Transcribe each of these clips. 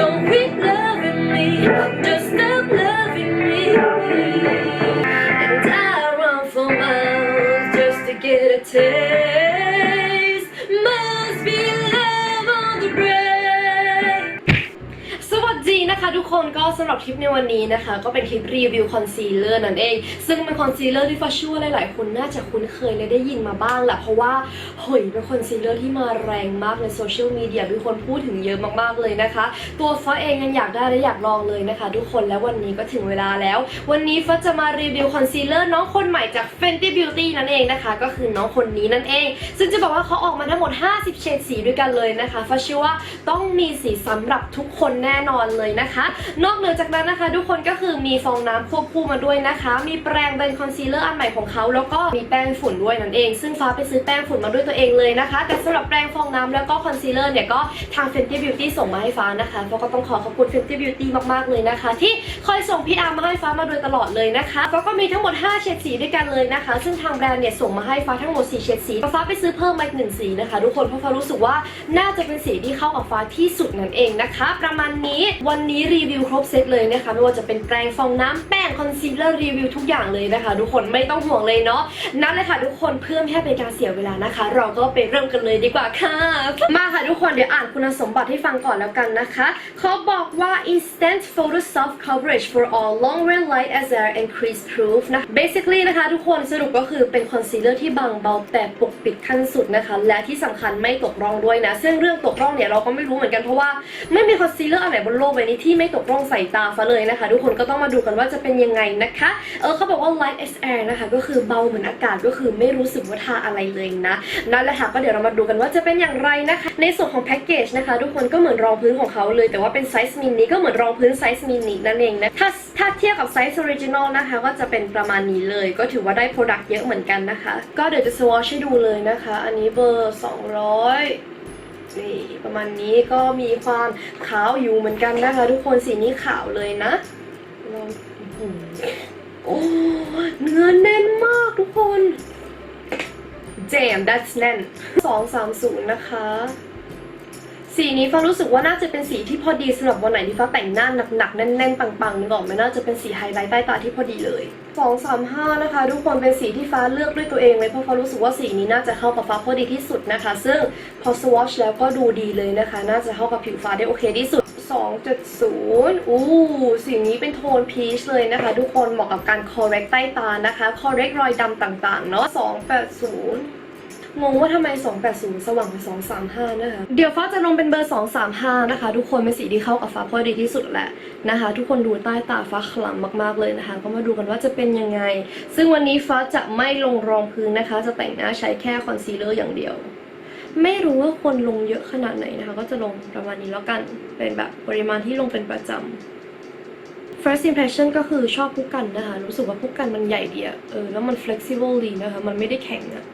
don't we สำหรับคลิปในวันนี้นะคะ ก็เป็นคลิปรีวิวคอนซีลเลอร์นั่นเอง ซึ่งเป็นคอนซีลเลอร์ที่ฟ้าเชื่อว่าหลาย ๆ คนน่าจะคุ้นเคยและได้ยินมาบ้างแหละเพราะว่าเฮ้ยเป็นคอนซีลเลอร์ที่มาแรงมากในโซเชียลมีเดียมีคนพูดถึงเยอะมาก ๆ เลยนะคะ ตัวฟ้าเองยังอยากได้และอยากลองเลยนะคะ ทุกคนและวันนี้ก็ถึงเวลาแล้ว วันนี้ฟ้าจะมารีวิวคอนซีลเลอร์น้องคนใหม่จาก Fenty Beauty นั่นเองนะคะ ก็คือน้องคนนี้นั่นเอง ซึ่งจะบอกว่าเขาออกมาทั้งหมด 50 เฉดสีด้วยกันเลยนะคะฟ้าเชื่อว่าต้องมีสีสำหรับทุกคนแน่นอนเลยนะคะ นอกเหนือจากนั้นนะคะ ทุกคนก็คือมีฟองน้ำควบคู่มาด้วยนะคะ มีแปรงเป็นคอนซีลเลอร์อันใหม่ของเขาแล้วก็มีแป้งฝุ่นด้วยนั่นเอง ซึ่งฟ้าไปซื้อแป้งฝุ่นมาด้วยตัวเองเลยนะคะ แต่สำหรับแปรงฟองน้ำแล้วก็คอนซีลเลอร์เนี่ยก็ทาง Fenty Beauty ส่งมาให้ฟ้านะคะฟ้าก็ต้องขอขอบคุณ Fenty Beauty มากๆเลยนะคะ ที่คอยส่งพี่อาร์มาให้ฟ้ามาโดยตลอดเลยนะคะฟ้าก็มีทั้งหมด 5 เฉดสีด้วยกันเลยนะคะ ซึ่งทางแบรนด์เนี่ยส่งมาให้ฟ้าทั้งหมด 4 เฉดสีฟ้าไปซื้อเพิ่มมาอีกหนึ่งสีนะคะ ทุกคนเพราะฟ้ารู้สึกว่าน่าจะเป็นสีที่เข้ากับฟ้าที่สุดนั่นเองนะคะ ประมาณนี้วันนี้รีวิวครบเซตเลยนะคะไม่ว่าจะเป็นแปรงฟองน้ำแป้งคอนซีลเลอร์รีวิวทุกอย่างเลยนะคะ ทุกคนไม่ต้องห่วงเลยเนาะนั่นเลยค่ะทุกคนเพื่อไม่ให้เป็นการเสียเวลานะคะ เราก็ไปเริ่มกันเลยดีกว่าค่ะ มาค่ะทุกคนเดี๋ยวอ่านคุณสมบัติให้ฟังก่อนแล้วกันนะคะเขาบอกว่า instant photo soft coverage for all long wear light as air and crease proof นะ basically นะคะ ทุกคนสรุปก็คือเป็นคอนซีลเลอร์ที่บางเบาแต่ปกปิดขั้นสุดนะคะ และที่สำคัญไม่ตกร่องด้วยนะ ซึ่งเรื่องตกร่องเนี่ยเราก็ไม่รู้เหมือนกันเพราะว่าไม่มีคอนซีลเลอร์อันไหนบนโลกใบนี้ที่ไม่ตกร่องใส่ตาฟ้าเลยนะคะ ทุกคนก็ต้องมาดูกันว่าจะเป็นยังไงนะคะ เออเขาบอกว่า light as air นะคะ ก็คือเบาเหมือนอากาศก็คือไม่รู้สึกว่าทาอะไรเลยนะนั่นแหละค่ะก็เดี๋ยวเรามาดูกันว่าจะเป็นอย่างไรนะคะ ในส่วนของแพ็กเกจนะคะทุกคนก็เหมือนรองพื้นของเขาเลย แต่ว่าเป็นไซส์มินิก็เหมือนรองพื้นไซส์มินินั่นเองนะถ้าถ้าเทียบกับไซส์ออริจินอลนะคะ ก็จะเป็นประมาณนี้เลย ก็ถือว่าได้โปรดักต์เยอะเหมือนกันนะคะ ก็เดี๋ยวจะสวอชให้ดูเลยนะคะ อันนี้เบอร์ 200 นี่ประมาณนี้ก็มีความขาวอยู่เหมือนกันนะคะ ทุกคนสีนี้ขาวเลยนะลองโอ้เนื้อแน่นมากทุกคน Damn that's แน่นสองสามศูนย์นะคะ สีนี้ฟ้ารู้สึกว่าน่าจะเป็นสีที่พอดีสำหรับวันไหนที่ฟ้าแต่งหน้าหนักๆแน่นๆปังๆนึกออกไหมน่าจะเป็นสีไฮไลท์ใต้ตาที่พอดีเลย235นะคะทุกคนเป็นสีที่ฟ้าเลือกด้วยตัวเองเลยเพราะฟ้ารู้สึกว่าสีนี้น่าจะเข้ากับฟ้าพอดีที่สุดนะคะ ซึ่งพอสวอชแล้วก็ดูดีเลยนะคะ น่าจะเข้ากับผิวฟ้าได้โอเคที่สุด270อู้สีนี้เป็นโทนพีชเลยนะคะ ทุกคนเหมาะกับการ correct ใต้ตานะคะ correct รอยดำต่างๆเนาะ280 งงว่าทำไม 280 สว่างกว่า235 นะคะ เดี๋ยวฟ้าจะลงเป็นเบอร์ 235 นะคะ ทุกคนเป็นสีที่เข้ากับฟ้าพอดีที่สุดแหละนะคะ ทุกคนดูใต้ตาฟ้าคล้ำมากๆเลยนะคะ ก็มาดูกันว่าจะเป็นยังไง ซึ่งวันนี้ฟ้าจะไม่ลงรองพื้นนะคะ จะแต่งหน้าใช้แค่คอนซีลเลอร์อย่างเดียว ไม่รู้ว่าคนลงเยอะขนาดไหนนะคะ ก็จะลงประมาณนี้แล้วกัน เป็นแบบปริมาณที่ลงเป็นประจำ first impression ก็คือชอบผู้กันนะคะ รู้สึกว่าผู้กันมันใหญ่ดีอะเออ แล้วมัน flexible ดีนะคะ มันไม่ได้แข็งอะ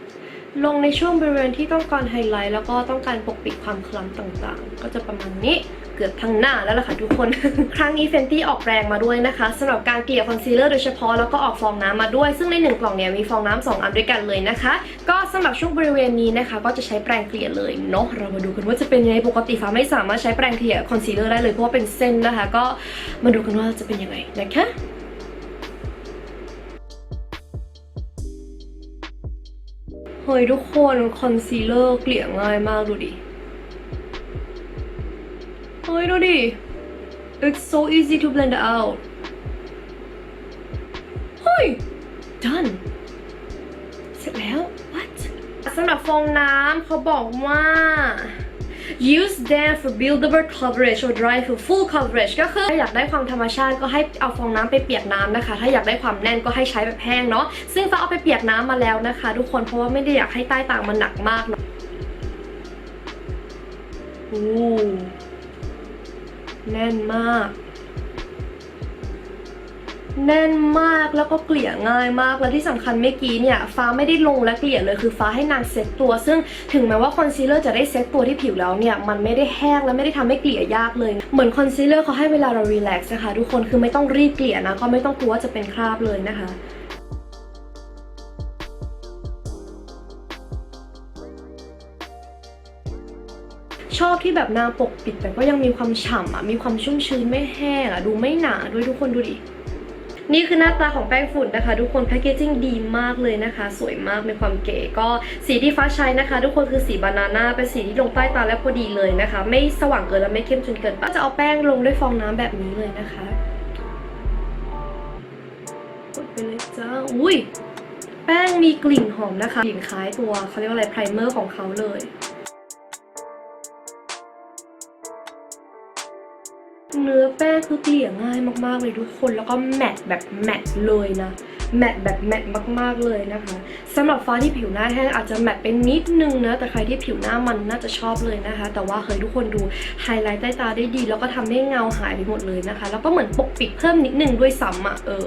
ลงในช่วงบริเวณที่ต้องการไฮไลท์แล้วก็ต้องการปกปิดความคล้ำต่างๆ ก็จะประมาณนี้เกือบทั้งหน้าแล้วล่ะค่ะทุกคน ครั้งนี้ Fenty ออกแรงมาด้วยนะคะสำหรับการเกลี่ยคอนซีลเลอร์โดยเฉพาะแล้วก็ออกฟองน้ำมาด้วย ซึ่งในหนึ่งกล่องเนี่ยมีฟองน้ำสองอันด้วยกันเลยนะคะ ก็สำหรับช่วงบริเวณนี้นะคะ ก็จะใช้แปรงเกลี่ยเลยเนาะเรามาดูกันว่าจะเป็นยังไงปกติฟ้าไม่สามารถใช้แปรงเกลี่ยคอนซีลเลอร์ได้เลยเพราะว่าเป็นเส้นนะคะ ก็มาดูกันว่าจะเป็นยังไงนะคะ เฮ้ยทุกคนคอนซีลเลอร์เกลี่ยง่ายมากดูดิ เฮ้ยดูดิ it's so easy to blend out เฮ้ย done เสร็จแล้ว what สำหรับฟองน้ำเขาบอกว่า use them for buildable coverage or dry for full coverage ก็คือถ้าอยากได้ความธรรมชาติก็ให้เอาฟองน้ำไปเปียกน้ำนะคะ ถ้าอยากได้ความแน่นก็ให้ใช้แบบแห้งเนาะ ซึ่งฟ้าเอาไปเปียกน้ำมาแล้วนะคะ ทุกคน เพราะว่าไม่ได้อยากให้ใต้ตางมันหนักมากเนาะอู้แน่นมาก แน่นมากแล้วก็เกลี่ยง่ายมากแล้วที่สำคัญเมื่อกี้เนี่ยฟ้าไม่ได้ลงและเกลี่ยเลยคือฟ้าให้นางเซ็ตตัว ซึ่งถึงแม้ว่าคอนซีลเลอร์จะได้เซ็ตตัวที่ผิวแล้วเนี่ยมันไม่ได้แห้งและไม่ได้ทำให้เกลี่ยยากเลยเหมือนคอนซีลเลอร์เขาให้เวลาเรารีแลกซ์นะคะทุกคนคือไม่ต้องรีบเกลี่ยนะก็ไม่ต้องกลัวว่าจะเป็นคราบเลยนะคะชอบที่แบบนางปกปิดแต่ก็ยังมีความฉ่ำอะ มีความชุ่มชื้นไม่แห้งอะ ดูไม่หนาด้วยทุกคนดูดิ นี่คือหน้าตาของแป้งฝุ่นนะคะ ทุกคนแพคเกจิ้งดีมากเลยนะคะ สวยมากมีความเก๋ก็สีที่ฟ้าใช้นะคะ ทุกคนคือสีบานาน่าเป็นสีที่ลงใต้ตาแล้วพอดีเลยนะคะ ไม่สว่างเกินและไม่เข้มจนเกินไปจะเอาแป้งลงด้วยฟองน้ำแบบนี้เลยนะคะกดไปเลยจ้าอุ้ยแป้งมีกลิ่นหอมนะคะกลิ่นคล้ายตัวเขาเรียกว่าอะไรไพรเมอร์ของเขาเลย เนื้อแป้งคือเกลี่ยง่ายมากๆเลยทุกคน แล้วก็แมตแบบแมตเลยนะ แมตแบบแมตมากๆเลยนะคะสำหรับฟ้าที่ผิวหน้าแห้งอาจจะแมตไปนิดนึงนะ แต่ใครที่ผิวหน้ามันน่าจะชอบเลยนะคะ แต่ว่าเฮ้ยทุกคนดูไฮไลท์ใต้ตาได้ดี แล้วก็ทำให้เงาหายไปหมดเลยนะคะ แล้วก็เหมือนปกปิดเพิ่มนิดนึงด้วยซ้ำอะเออ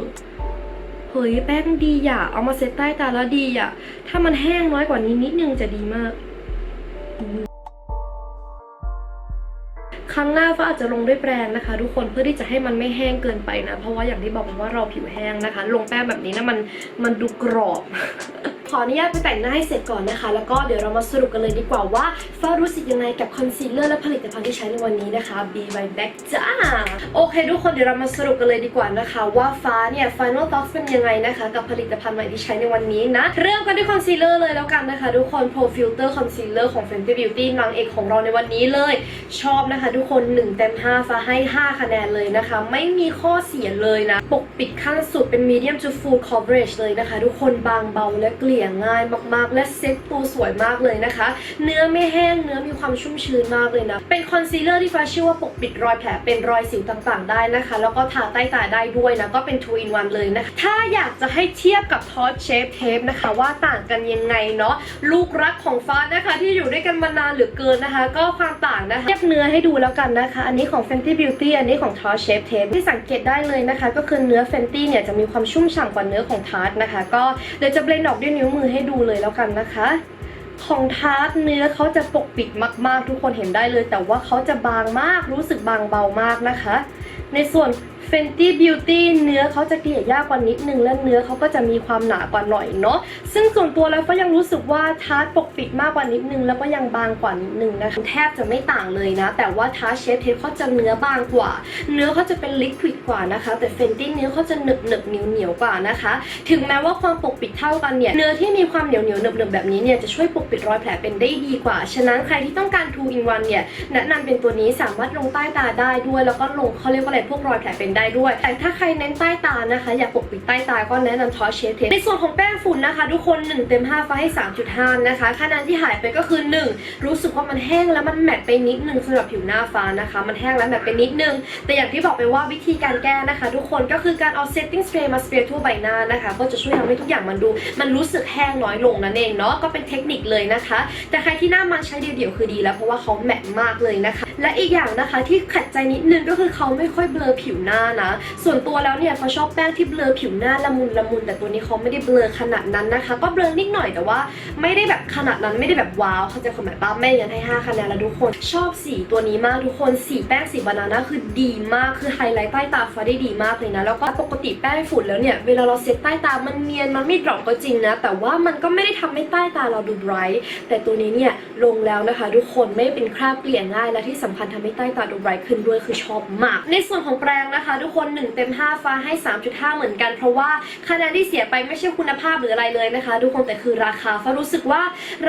เฮ้ยแป้งดีอะ เอามาเซตใต้ตาแล้วดีอะ ถ้ามันแห้งน้อยกว่านี้นิดนึงจะดีมาก รั้งหน้าฟ้าอาจจะลงด้วยแปรงนะคะ ทุกคนเพื่อที่จะให้มันไม่แห้งเกินไปนะ เพราะว่าอย่างที่บอกว่าเราผิวแห้งนะคะ ลงแป้งแบบนี้นะมันมันดูกรอบ ขออนุญาตไปแต่งหน้าให้เสร็จก่อนนะคะ แล้วก็เดี๋ยวเรามาสรุปกันเลยดีกว่าว่าฟ้ารู้สึกยังไงกับคอนซีลเลอร์และผลิตภัณฑ์ที่ใช้ในวันนี้นะคะ Be by Back จ้า โอเค ทุกคนเดี๋ยวเรามาสรุปกันเลยดีกว่านะคะ ว่าฟ้าเนี่ย Final Thoughts เป็นยังไงนะคะ กับผลิตภัณฑ์ใหม่ที่ใช้ในวันนี้นะ เริ่มกันด้วยคอนซีลเลอร์เลยแล้วกันนะคะ ทุกคน Pro Filter Concealer ของ Fenty Beauty นางเอกของเราในวันนี้เลย ชอบนะคะ ทุกคน1เต็ม5ฟ้าให้ 5 คะแนนเลยนะคะ ไม่มีข้อเสียเลยนะ ปกปิดขั้นสุดเป็น medium to full coverage เลยนะคะ ทุกคนบางเบาและเกลี่ยง่ายมากๆ และเซ็ตตัวสวยมากเลยนะคะ เนื้อไม่แห้งเนื้อมีความชุ่มชื้นมากเลยนะ เป็นคอนซีลเลอร์ที่ฟ้าเชื่อว่าปกปิดรอยแผลเป็นรอยสิวต่างๆ ได้นะคะ แล้วก็ทาใต้ตาได้ด้วยนะ ก็เป็น 2 in 1เลยนะคะ ถ้าอยากจะให้เทียบกับ Tarte Shape Tape นะคะว่าต่างกันยังไงเนาะลูกรักของฟ้านะคะที่อยู่ด้วยกันมานานเหลือเกินนะคะ ก็ความต่างนะคะเทียบเนื้อให้ดูแล้วกันนะคะ อันนี้ของ Fenty Beauty อันนี้ของ Tarte Shape Tape ที่สังเกตได้เลยนะคะ ก็คือเนื้อ Fenty เนี่ยจะมีความชุ่มฉ่ำกว่าเนื้อของ Tarte นะคะ ก็เดี๋ยวจะเบลนด์ออกด้วยนิ้วมือให้ดูเลยแล้วกันนะคะ ของทาร์ตเนื้อเขาจะปกปิดมาก ๆ ทุกคนเห็นได้เลย แต่ว่าเขาจะบางมากรู้สึกบางเบามากนะคะ ในส่วน Fenty Beauty เนื้อเขาจะเกลี่ยยากกว่านิดนึงและเนื้อเขาก็จะมีความหนากว่าหน่อยเนาะซึ่งส่วนตัวแล้วก็ยังรู้สึกว่าทาร์ตปกปิดมากกว่านิดนึง แล้วก็ยังบางกว่านิดนึงนะคะแทบจะไม่ต่างเลยนะ แต่ว่าทาร์ตเชฟเทปเขาจะเนื้อบางกว่า เนื้อเขาจะเป็นลิควิดกว่านะคะ แต่ Fenty เนื้อเขาจะหนึบหนึบเหนียวเหนียวกว่านะคะ ถึงแม้ว่าความปกปิดเท่ากันเนี่ยเนื้อที่มีความเหนียวเหนียวหนึบหนึบแบบนี้เนี่ยจะช่วยปกปิดรอยแผลเป็นได้ดีกว่าฉะนั้นใครที่ต้องการ2 in 1เนี่ยแนะนำเป็นตัวนี้สามารถลงใต้ตาได้ด้วย แล้วก็ลงเขาเรียกว่าอะไรพวกรอยแผลเป็นได้ด้วย แต่ถ้าใครเน้นใต้ตานะคะ อยากปกปิดใต้ตาก็แนะนำทอเชฟเทในส่วนของแป้งฝุ่นนะคะ ทุกคน 1 เต็ม5ฟ้าให้ 3.5 นะคะคะแนนที่หายไปก็คือ 1 รู้สึกว่ามันแห้งแล้วมันแมตต์ไปนิดนึงสำหรับผิวหน้าฟ้านะคะ มันแห้งแล้วแมตต์ไปนิดนึง แต่อย่างที่บอกไปว่าวิธีการแก้นะคะ ทุกคนก็คือการเอา setting spray มาสเปรย์ทั่วใบหน้านะคะก็จะช่วยทำให้ทุกอย่างมันดู มันรู้สึกแห้งน้อยลงนั่นเองเนาะก็เป็นเทคนิคเลยนะคะ แต่ใครที่หน้ามันใช้เดี่ยวๆคือดีแล้วเพราะว่าเขาแมตมากเลยนะคะ และอีกอย่างนะคะที่ขัดใจนิดนึงก็คือเขาไม่ค่อยเบลอผิวหน้านะ ส่วนตัวแล้วเนี่ยเขาชอบแป้งที่เบลอผิวหน้าละมุนละมุนแต่ตัวนี้เขาไม่ได้เบลอขนาดนั้นนะคะ ก็เบลอนิดหน่อยแต่ว่าไม่ได้แบบขนาดนั้นไม่ได้แบบว้าวเขาจะความหมายป้าแม่ยันให้5คะแนนแล้วทุกคน ชอบสีตัวนี้มากทุกคนสีแป้งสีบานาน่าคือดีมากคือไฮไลท์ใต้ตาฟ้าได้ดีมากเลยนะแล้วก็ปกติแป้งฝุ่นแล้วเนี่ยเวลาเราเซ็ตใต้ตามันเนียนมันไม่ดรอปก็จริงนะ แต่ว่ามันก็ไม่ได้ทำให้ใต้ตาเราดูไบรท์แต่ตัวนี้เนี่ยลงแล้วนะคะ ทุกคนไม่เป็นคราบเกลี่ยง่ายและที่สำคัญทำให้ใต้ตาดูไบรท์ขึ้นด้วยคือชอบมาก ในส่วนของแปรงนะคะ ทุกคน1เต็ม5ฟ้าให้ 3.5 เหมือนกัน เพราะว่าคะแนนที่เสียไปไม่ใช่คุณภาพหรืออะไรเลยนะคะ ทุกคนแต่คือราคาฟ้ารู้สึกว่า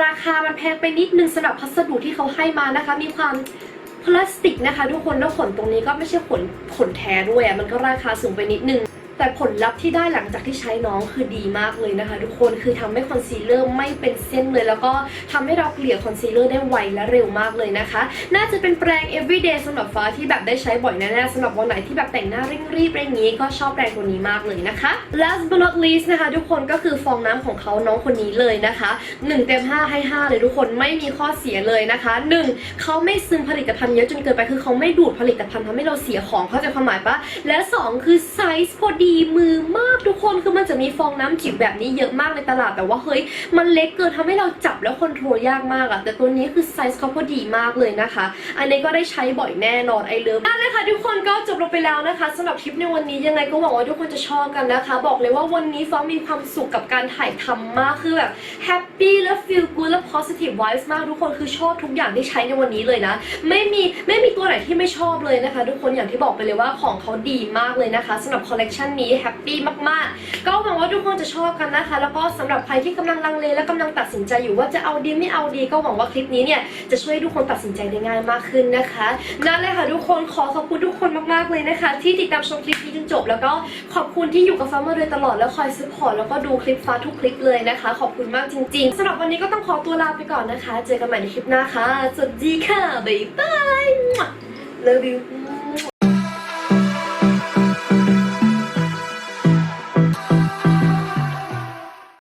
ราคามันแพงไปนิดนึงสำหรับพัสดุที่เขาให้มานะคะ มีความพลาสติกนะคะ ทุกคนแล้วขนตรงนี้ก็ไม่ใช่ขนขนแท้ด้วยอะมันก็ราคาสูงไปนิดนึง แต่ผลลัพธ์ที่ได้หลังจากที่ใช้น้องคือดีมากเลยนะคะ ทุกคนคือทำให้คอนซีลเลอร์ไม่เป็นเส้นเลย แล้วก็ทำให้เราเกลี่ยคอนซีลเลอร์ได้ไวและเร็วมากเลยนะคะ น่าจะเป็นแปรง everyday สำหรับฟ้าที่แบบได้ใช้บ่อยแน่ๆสำหรับวันไหนที่แบบแต่งหน้าเร่งรีบอะไรอย่างนี้ก็ชอบแปรงตัวนี้มากเลยนะคะ last but not least นะคะ ทุกคนก็คือฟองน้ำของเขาน้องคนนี้เลยนะคะ1เต็ม5ให้ 5 เลยทุกคนไม่มีข้อเสียเลยนะคะ1เขาไม่ซึมผลิตภัณฑ์เยอะจนเกินไปคือเขาไม่ดูดผลิตภัณฑ์ทำให้เราเสียของเข้าใจความหมายปะและสองคือไซส์พอดีีมือมากทุกคนคือมันจะมีฟองน้ำจิ๋วแบบนี้เยอะมากในตลาดแต่ว่าเฮ้ยมันเล็กเกินทำให้เราจับแล้วคอนโทรลยากมากอะแต่ตัวนี้คือไซส์เขาพอดีมากเลยนะคะ อันนี้ก็ได้ใช้บ่อยแน่นอนไอเลิฟนั่นเลยค่ะทุกคนก็จบลงไปแล้วนะคะสำหรับคลิปในวันนี้ยังไงก็หวังว่าทุกคนจะชอบกันนะคะ บอกเลยว่าวันนี้ฟ้ามีความสุขกับการถ่ายทำมากคือแบบแฮปปี้และ feel good และ positive vibes มากทุกคนคือชอบทุกอย่างที่ใช้ในวันนี้เลยนะ ไม่มีไม่มีตัวไหนที่ไม่ชอบเลยนะคะ ทุกคนอย่างที่บอกไปเลยว่าของเขาดีมากเลยนะคะสำหรับคอลเลกชันนี้แฮปปี้มากๆ ก็หวังว่าทุกคนจะชอบกันนะคะ แล้วก็สำหรับใครที่กำลังลังเลและกำลังตัดสินใจอยู่ว่าจะเอาดีไม่เอาดี ก็หวังว่าคลิปนี้เนี่ยจะช่วยทุกคนตัดสินใจได้ง่ายมากขึ้นนะคะนั่นเลยค่ะทุกคนขอขอบคุณทุกคนมากๆเลยนะคะ ที่ติดตามชมคลิปนี้จนจบ แล้วก็ขอบคุณที่อยู่กับฟ้ามาโดยตลอดแล้วคอยซัพพอร์ตแล้วก็ดูคลิปฟ้าทุกคลิปเลยนะคะ ขอบคุณมากจริงๆสำหรับวันนี้ก็ต้องขอตัวลาไปก่อนนะคะ เจอกันใหม่ในคลิปหน้าค่ะสวัสดีค่ะบ๊ายบาย Love you